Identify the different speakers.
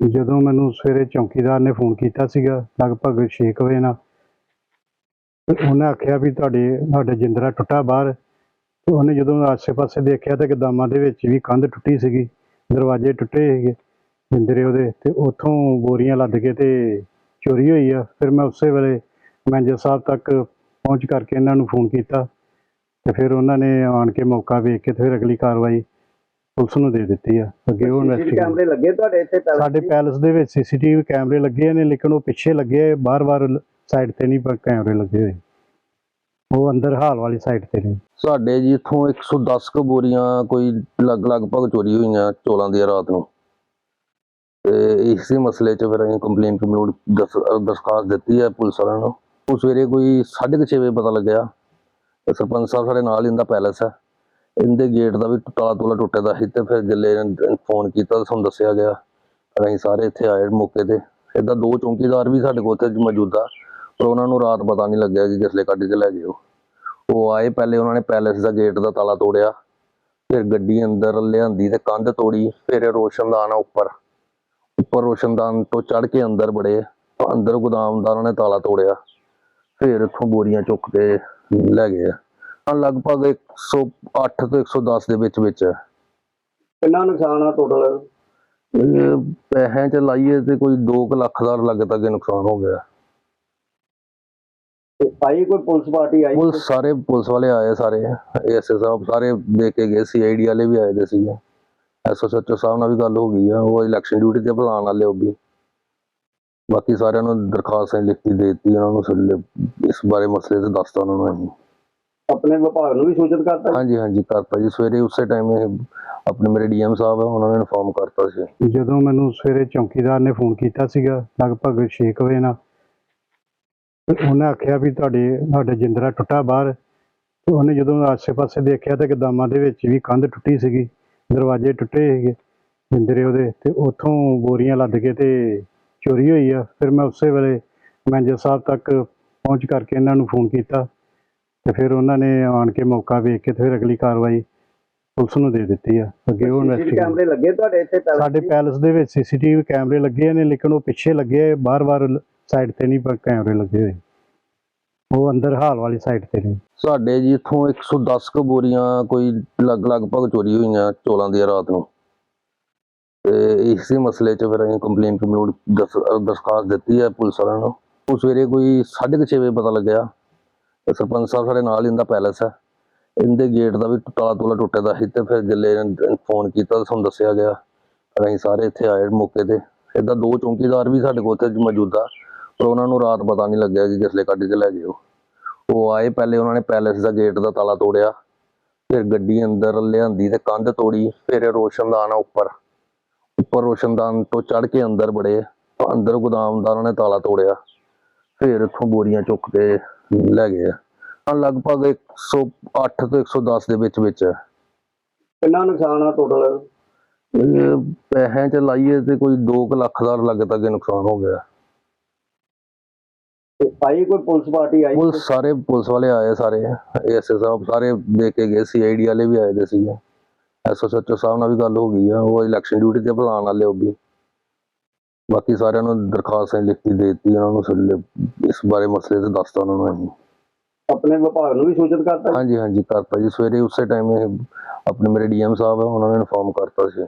Speaker 1: ਜਦੋਂ ਮੈਨੂੰ ਸਵੇਰੇ ਚੌਕੀਦਾਰ ਨੇ ਫੋਨ ਕੀਤਾ ਸੀਗਾ, ਲਗਭਗ 6 ਵਜੇ ਨਾਲ, ਤੇ ਉਹਨੇ ਆਖਿਆ ਵੀ ਤੁਹਾਡੇ, ਤੁਹਾਡਾ ਜਿੰਦਰਾ ਟੁੱਟਾ ਬਾਹਰ। ਤੇ ਉਹਨੇ ਜਦੋਂ ਆਸੇ-ਪਾਸੇ ਦੇਖਿਆ ਤਾਂ ਗਦਾਮਾਂ ਦੇ ਵਿੱਚ ਵੀ ਕੰਧ ਟੁੱਟੀ ਸੀਗੀ, ਦਰਵਾਜ਼ੇ ਟੁੱਟੇ ਸੀਗੇ ਜਿੰਦਰੇ ਉਹਦੇ, ਤੇ ਉੱਥੋਂ ਬੋਰੀਆਂ ਲੱਦ ਕੇ ਤੇ ਚੋਰੀ ਹੋਈ ਆ। ਫਿਰ ਮੈਂ ਉਸੇ ਵੇਲੇ ਮੈਨੇਜਰ ਸਾਹਿਬ ਤੱਕ ਪਹੁੰਚ ਕਰਕੇ ਇਹਨਾਂ ਨੂੰ ਫੋਨ ਕੀਤਾ ਤੇ ਫਿਰ ਉਹਨਾਂ ਨੇ ਆਣ ਕੇ ਮੌਕਾ ਵੇਖ ਕੇ ਤੇ ਫਿਰ ਅਗਲੀ ਕਾਰਵਾਈ ਪੁਲਿਸ ਨੂੰ ਦੇ ਦਿੱਤੀ ਆ। ਅੱਗੇ ਉਹ ਇਨਵੈਸਟੀਗੇਟ
Speaker 2: ਕੈਮਰੇ ਲੱਗੇ ਤੁਹਾਡੇ ਇੱਥੇ ਪੈਲਸ
Speaker 1: ਸਾਡੇ? ਪੈਲਸ ਦੇ ਵਿੱਚ ਸੀਸੀਟੀਵੀ ਕੈਮਰੇ ਲੱਗੇ ਨੇ ਲੇਕਿਨ ਉਹ ਪਿੱਛੇ ਲੱਗੇ ਬਾਰ-ਬਾਰ ਸਾਈਡ ਤੇ ਨਹੀਂ ਪਰ ਕੈਮਰੇ ਲੱਗੇ ਹੋਏ। ਉਹ ਅੰਦਰ ਹਾਲ ਵਾਲੀ ਸਾਈਡ ਤੇ ਨੇ।
Speaker 3: ਸਾਡੇ ਜੀ ਇੱਥੋਂ 110 ਕੁ ਬੋਰੀਆਂ ਕੋਈ ਲਗ ਲਗਭਗ ਚੋਰੀ ਹੋਈਆਂ ਚੋਲਾਂ ਦੀ ਰਾਤ ਨੂੰ। ਤੇ ਇਸੇ ਮਸਲੇ 'ਚ ਫਿਰ ਅਸੀਂ ਕੰਪਲੇਨ ਕੰਪਲੂਡ ਦਰਖਾਸਤ ਦਿੱਤੀ ਹੈ ਪੁਲਿਸ ਵਾਲਿਆਂ ਨੂੰ। ਉਹ ਸਵੇਰੇ ਕੋਈ 6:30 ਵਜੇ ਪਤਾ ਲੱਗਿਆ। ਤੇ ਸਰਪੰਚ ਸਾਹਿਬ ਸਾਡੇ ਨਾਲ ਹੀ ਇਹਦਾ ਪੈਲਸ ਹੈ ਇਹਦੇ ਗੇਟ ਦਾ ਵੀ ਤਾਲਾ ਤੂਲਾ ਟੁੱਟੇ ਦਾ ਸੀ ਤੇ ਫਿਰ ਜਿੱਲੇ ਫੋਨ ਕੀਤਾ ਤਾਂ ਸਾਨੂੰ ਦੱਸਿਆ ਗਿਆ ਫਿਰ ਅਸੀਂ ਸਾਰੇ ਇੱਥੇ ਆਏ ਮੌਕੇ ਤੇ। ਇਹਦਾ ਦੋ ਚੌਂਕੀਦਾਰ ਵੀ ਸਾਡੇ ਕੋਲ ਉੱਥੇ ਮੌਜੂਦਾ ਪਰ ਉਹਨਾਂ ਨੂੰ ਰਾਤ ਪਤਾ ਨਹੀਂ ਲੱਗਿਆ ਕਿ ਕਿਸਲੇ ਕੱਢ ਕੇ ਲੈ ਗਏ ਉਹ। ਉਹ ਆਏ ਪਹਿਲੇ ਉਹਨਾਂ ਨੇ ਪੈਲੇਸ ਦਾ ਗੇਟ ਦਾ ਤਾਲਾ ਤੋੜਿਆ, ਫਿਰ ਗੱਡੀ ਅੰਦਰ ਲਿਆਂਦੀ ਤੇ ਕੰਧ ਤੋੜੀ, ਫਿਰ ਰੋਸ਼ਨਦਾਨ ਆ ਉੱਪਰ। ਉੱਪਰ ਰੋਸ਼ਨਦਾਨ ਤੋਂ ਚੜ ਕੇ ਅੰਦਰ ਬੜੇ ਅੰਦਰ ਗੋਦਾਮ ਦਾ ਉਹਨਾਂ ਨੇ ਤਾਲਾ ਤੋੜਿਆ, ਫਿਰ ਇੱਥੋਂ ਬੋਰੀਆਂ ਚੁੱਕ ਕੇ ਲੈ ਗਏ ਲਗਭਗ 108 ਤੋਂ 110 ਦੇ ਵਿੱਚ ਵਿੱਚ ਹੈ।
Speaker 2: ਕਿੰਨਾ ਨੁਕਸਾਨ ਆ ਟੋਟਲ
Speaker 3: ਇਹ ਪੈਸਿਆਂ ਚ ਲਾਈਏ ਤੇ ਕੋਈ 2 ਲੱਖ ਦਾ ਲੱਗ ਤੱਕ ਨੁਕਸਾਨ ਹੋ ਗਿਆ।
Speaker 2: ਆਈ ਕੋਈ ਪੁਲਿਸ ਪਾਰਟੀ ਆਈ?
Speaker 3: ਪੁਲਿਸ ਸਾਰੇ ਪੁਲਿਸ ਵਾਲੇ ਆਏ ਸਾਰੇ। ਐਸਐਸ ਸਾਹਿਬ ਸਾਰੇ ਦੇ ਕੇ ਗਏ ਸੀਆਈਡੀ ਵਾਲੇ ਵੀ ਆਏ ਦੇ ਸੀਗੇ। ਐਸਓਐਚਓ ਸਾਹਿਬ ਨਾਲ ਵੀ ਗੱਲ ਹੋ ਗਈ ਆ ਉਹ ਇਲੈਕਸ਼ਨ ਡਿਊਟੀ ਤੇ ਬੁਲਾਉਣ ਵਾਲੇ ਉਹ ਵੀ। ਬਾਕੀ ਸਾਰਿਆਂ ਨੂੰ ਦਰਖਾਸਤ ਲਿਖਤੀ ਦੇ ਦਿੱਤੀ ਉਹਨਾਂ ਨੂੰ ਇਸ ਬਾਰੇ ਮਸਲੇ ਤੇ ਦੱਸਤਾ ਉਹਨਾਂ ਨੂੰ ਅਸੀਂ।
Speaker 2: ਆਪਣੇ ਵਿਭਾਗ ਨੂੰ ਵੀ ਸੂਚਿਤ ਕਰਤਾ
Speaker 3: ਹਾਂਜੀ ਹਾਂਜੀ ਕਰਤਾ ਜੀ। ਸਵੇਰੇ ਉਸੇ ਟਾਈਮ ਇਹ ਆਪਣੇ ਮੇਰੇ ਡੀਐਮ ਸਾਹਿਬ ਆ ਉਹਨਾਂ ਨੇ ਇਨਫੋਰਮ ਕਰਤਾ ਸੀ।
Speaker 1: ਜਦੋਂ ਮੈਨੂੰ ਸਵੇਰੇ ਚੌਕੀਦਾਰ ਨੇ ਫੋਨ ਕੀਤਾ ਸੀਗਾ ਲਗਭਗ 6 ਵਜੇ ਨਾਲ ਤੇ ਉਹਨੇ ਆਖਿਆ ਵੀ ਤੁਹਾਡੇ ਤੁਹਾਡਾ ਜਿੰਦਰਾ ਟੁੱਟਾ ਬਾਹਰ। ਤੇ ਉਹਨੇ ਜਦੋਂ ਆਸੇ-ਪਾਸੇ ਦੇਖਿਆ ਤਾਂ ਗਦਾਮਾਂ ਦੇ ਵਿੱਚ ਵੀ ਕੰਧ ਟੁੱਟੀ ਸੀਗੀ ਦਰਵਾਜ਼ੇ ਟੁੱਟੇ ਸੀਗੇ ਜਿੰਦਰੇ ਉਹਦੇ ਤੇ ਉੱਥੋਂ ਬੋਰੀਆਂ ਲੱਦ ਕੇ ਤੇ ਚੋਰੀ ਹੋਈ ਆ। ਫਿਰ ਮੈਂ ਉਸੇ ਵੇਲੇ ਮੈਨੇਜਰ ਸਾਹਿਬ ਤੱਕ ਪਹੁੰਚ ਕਰਕੇ ਇਹਨਾਂ ਨੂੰ ਫੋਨ ਕੀਤਾ। ਤੇ ਫਿਰ ਉਹਨਾਂ ਨੇ ਆਣ ਕੇ ਮੌਕਾ ਵੇਖ ਕੇ ਤੇ ਫਿਰ ਅਗਲੀ ਕਾਰਵਾਈ ਪੁਲਿਸ ਨੂੰ ਦੇ ਦਿੱਤੀ ਆ। ਅੱਗੇ ਉਹ ਇਨਵੈਸਟੀਗੇਟ
Speaker 2: ਕੈਮਰੇ ਲੱਗੇ ਤੁਹਾਡੇ ਇੱਥੇ ਪੈਲਸ
Speaker 1: ਸਾਡੇ? ਪੈਲਸ ਦੇ ਵਿੱਚ ਸੀਸੀਟੀਵੀ ਕੈਮਰੇ ਲੱਗੇ ਨੇ ਲੇਕਿਨ ਉਹ ਪਿੱਛੇ ਲੱਗੇ ਬਾਰ-ਬਾਰ ਸਾਈਡ ਤੇ ਨਹੀਂ ਪਰ ਕੈਮਰੇ ਲੱਗੇ ਹੋਏ। ਉਹ ਅੰਦਰ ਹਾਲ ਵਾਲੀ ਸਾਈਡ ਤੇ ਨੇ।
Speaker 3: ਸਾਡੇ ਜੀ ਇੱਥੋਂ 110 ਕੁ ਬੋਰੀਆਂ ਕੋਈ ਲਗ ਲਗਭਗ ਚੋਰੀ ਹੋਈਆਂ ਚੋਲਾਂ ਦੀ ਰਾਤ ਨੂੰ। ਤੇ ਇਸੇ ਮਸਲੇ 'ਚ ਫਿਰ ਅਸੀਂ ਕੰਪਲੇਨ ਕੰਪਲੂਡ ਦਰਖਾਸਤ ਦਿੱਤੀ ਹੈ ਪੁਲਿਸ ਵਾਲਿਆਂ ਨੂੰ। ਉਹ ਸਵੇਰੇ ਕੋਈ 6:30 ਵਜੇ ਪਤਾ ਲੱਗਿਆ। ਤੇ ਸਰਪੰਚ ਸਾਹਿਬ ਸਾਡੇ ਨਾਲ ਹੀ ਇਹਦਾ ਪੈਲਸ ਹੈ ਇਹਦੇ ਗੇਟ ਦਾ ਵੀ ਤਾਲਾ ਤੂਲਾ ਟੁੱਟੇ ਦਾ ਸੀ ਤੇ ਫਿਰ ਜਿੱਲੇ ਫੋਨ ਕੀਤਾ ਤਾਂ ਸਾਨੂੰ ਦੱਸਿਆ ਗਿਆ ਫਿਰ ਅਸੀਂ ਸਾਰੇ ਇੱਥੇ ਆਏ ਮੌਕੇ ਤੇ। ਇਹਦਾ ਦੋ ਚੌਂਕੀਦਾਰ ਵੀ ਸਾਡੇ ਕੋਲ ਉੱਥੇ ਮੌਜੂਦਾ ਪਰ ਉਹਨਾਂ ਨੂੰ ਰਾਤ ਪਤਾ ਨਹੀਂ ਲੱਗਿਆ ਕਿ ਕਿਸਲੇ ਕੱਢ ਕੇ ਲੈ ਗਏ ਉਹ। ਉਹ ਆਏ ਪਹਿਲੇ ਉਹਨਾਂ ਨੇ ਪੈਲੇਸ ਦਾ ਗੇਟ ਦਾ ਤਾਲਾ ਤੋੜਿਆ, ਫਿਰ ਗੱਡੀ ਅੰਦਰ ਲਿਆਂਦੀ ਤੇ ਕੰਧ ਤੋੜੀ, ਫਿਰ ਇਹ ਰੋਸ਼ਨਦਾਨ ਆ ਉੱਪਰ। ਉੱਪਰ ਰੋਸ਼ਨਦਾਨ ਤੋਂ ਚੜ ਕੇ ਅੰਦਰ ਬੜੇ ਅੰਦਰ ਗੋਦਾਮ ਦਾ ਉਹਨਾਂ ਨੇ ਤਾਲਾ ਤੋੜਿਆ, ਫਿਰ ਇੱਥੋਂ ਬੋਰੀਆਂ ਚੁੱਕ ਕੇ ਲੈ ਗਏ ਆ। ਲਗਭਗ 108 ਤੋਂ 110 ਦੇ ਵਿੱਚ ਵਿੱਚ ਹੈ
Speaker 2: ਕਿੰਨਾ ਨੁਕਸਾਨ ਆ ਟੋਟਲ
Speaker 3: ਪੈਸਿਆਂ ਚ ਲਾਈਏ ਤੇ ਕੋਈ 2 ਲੱਖ ਦਾ ਲੱਗ ਤੱਕ ਨੁਕਸਾਨ ਹੋ ਗਿਆ।
Speaker 2: ਆਈ ਕੋਈ ਪੁਲਿਸ ਪਾਰਟੀ ਆਈ?
Speaker 3: ਪੁਲਿਸ ਸਾਰੇ ਪੁਲਿਸ ਵਾਲੇ ਆਏ ਸਾਰੇ। ਐਸਐਸ ਸਾਹਿਬ ਸਾਰੇ ਦੇ ਕੇ ਗਏ ਸੀਆਈਡੀ ਵਾਲੇ ਵੀ ਆਏ ਦੇ ਸੀਗੇ। ਐਸਓਐਚਓ ਸਾਹਿਬ ਨਾਲ ਵੀ ਗੱਲ ਹੋ ਗਈ ਆ ਉਹ ਇਲੈਕਸ਼ਨ ਡਿਊਟੀ ਤੇ ਬੁਲਾਉਣ ਵਾਲੇ ਉਹ ਵੀ। ਬਾਕੀ ਸਾਰਿਆਂ ਨੂੰ ਦਰਖਾਸਤ ਅਸੀਂ ਲਿਖਤੀ ਦੇ ਦਿੱਤੀ ਉਹਨਾਂ ਨੂੰ ਇਸ ਬਾਰੇ ਮਸਲੇ ਤੇ ਦੱਸਤਾ ਉਹਨਾਂ ਨੂੰ ਅਸੀਂ।
Speaker 2: ਆਪਣੇ ਵਿਭਾਗ ਨੂੰ ਵੀ ਸੂਚਿਤ ਕਰਤਾ?
Speaker 3: ਹਾਂਜੀ ਹਾਂਜੀ ਕਰਤਾ ਜੀ। ਸਵੇਰੇ ਉਸੇ ਟਾਈਮ ਇਹ ਆਪਣੇ ਮੇਰੇ ਡੀਐਮ ਸਾਹਿਬ ਆ ਉਹਨਾਂ ਨੇ ਇਨਫੋਰਮ ਕਰਤਾ ਸੀ।